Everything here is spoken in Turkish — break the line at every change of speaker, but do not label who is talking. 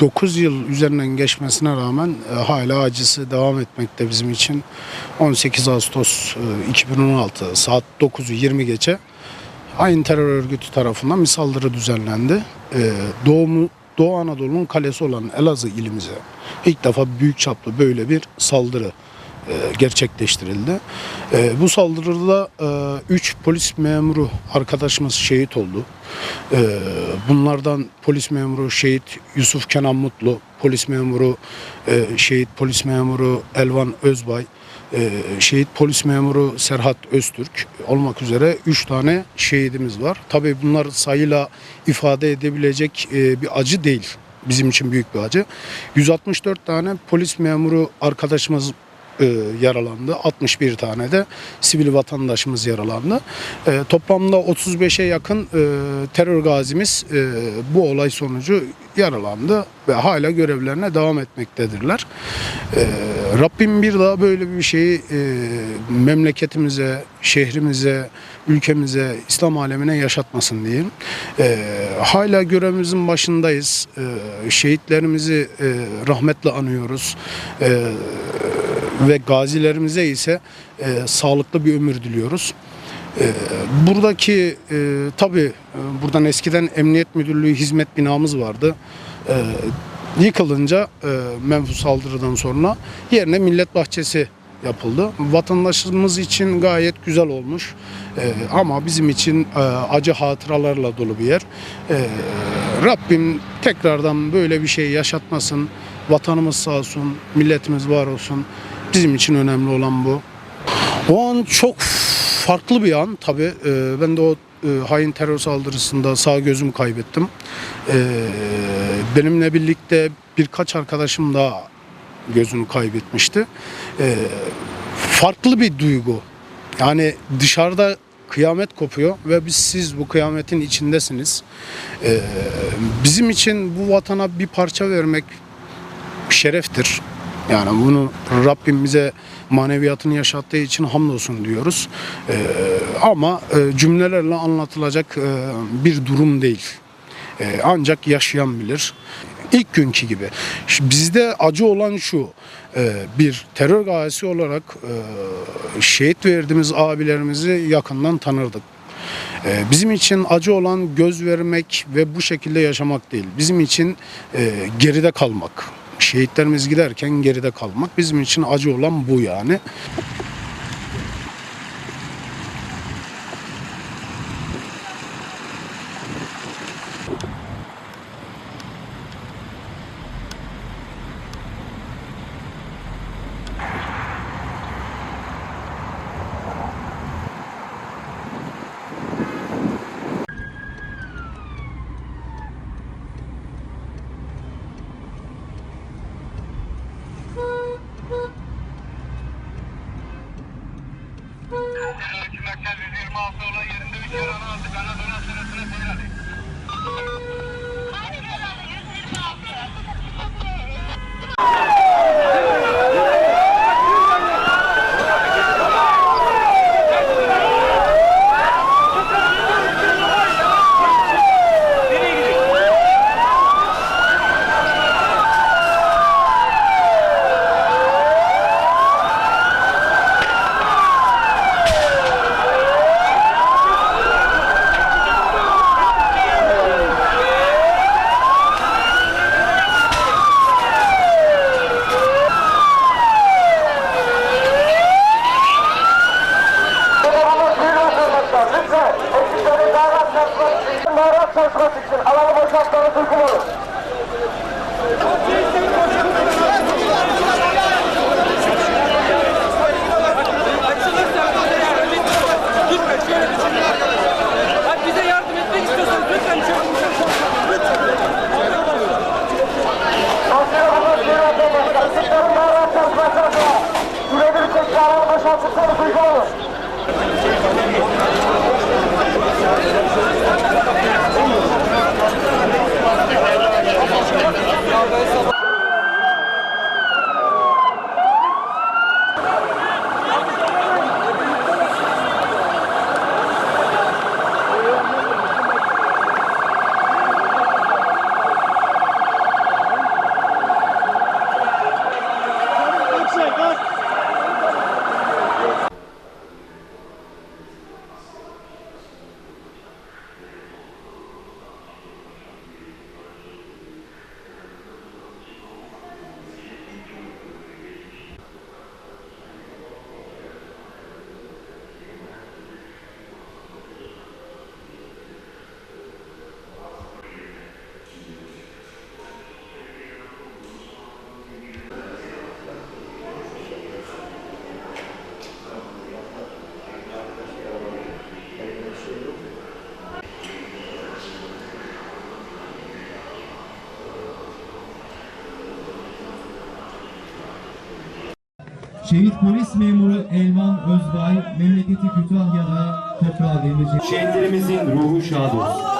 9 yıl üzerinden geçmesine rağmen e, hala acısı devam etmekte bizim için. 18 Ağustos e, 2016 saat 9'u 20 geçe aynı terör örgütü tarafından bir saldırı düzenlendi. E, Doğu, Doğu Anadolu'nun kalesi olan Elazığ ilimize ilk defa büyük çaplı böyle bir saldırı gerçekleştirildi. E, bu saldırıda 3 polis memuru arkadaşımız şehit oldu. E, bunlardan polis memuru şehit Yusuf Kenan Mutlu, polis memuru e, şehit polis memuru Elvan Özbay, e, şehit polis memuru Serhat Öztürk olmak üzere 3 tane şehidimiz var. Tabii bunlar sayıyla ifade edebilecek e, bir acı değil. Bizim için büyük bir acı. 164 tane polis memuru arkadaşımız e, yaralandı. 61 tane de sivil vatandaşımız yaralandı. E, toplamda 35'e yakın e, terör gazimiz e, bu olay sonucu yaralandı ve hala görevlerine devam etmektedirler. E, Rabbim bir daha böyle bir şeyi e, memleketimize, şehrimize, ülkemize, İslam alemine yaşatmasın diyeyim. E, hala görevimizin başındayız. E, şehitlerimizi e, rahmetle anıyoruz. E, ve gazilerimize ise e, sağlıklı bir ömür diliyoruz. E, buradaki e, tabii e, buradan eskiden Emniyet Müdürlüğü hizmet binamız vardı. E, yıkılınca e, menfus saldırıdan sonra yerine millet bahçesi yapıldı. Vatandaşımız için gayet güzel olmuş. E, ama bizim için e, acı hatıralarla dolu bir yer. E, Rabbim tekrardan böyle bir şey yaşatmasın. Vatanımız sağ olsun, milletimiz var olsun. Bizim için önemli olan bu. O an çok farklı bir an tabii. E, ben de o e, hain terör saldırısında sağ gözümü kaybettim. E, benimle birlikte birkaç arkadaşım daha gözünü kaybetmişti. E, farklı bir duygu. Yani dışarıda kıyamet kopuyor ve biz siz bu kıyametin içindesiniz. E, bizim için bu vatana bir parça vermek şereftir. Yani bunu Rabbim bize maneviyatını yaşattığı için hamdolsun diyoruz. Ee, ama e, cümlelerle anlatılacak e, bir durum değil. E, ancak yaşayan bilir. İlk günkü gibi. Bizde acı olan şu, e, bir terör gayesi olarak e, şehit verdiğimiz abilerimizi yakından tanırdık. E, Bizim için acı olan göz vermek ve bu şekilde yaşamak değil. Bizim için e, geride kalmak. Şehitlerimiz giderken geride kalmak bizim için acı olan bu yani.
Merkez 126 olan yerinde bir kere aldı. Ben de dönem sırasına
için, daha rahat çalışması için alanı boşaltmanız
Şehit polis memuru Elvan Özbay memleketi Kütahya'da toprağa verilecek.
Şehitlerimizin ruhu şad olsun.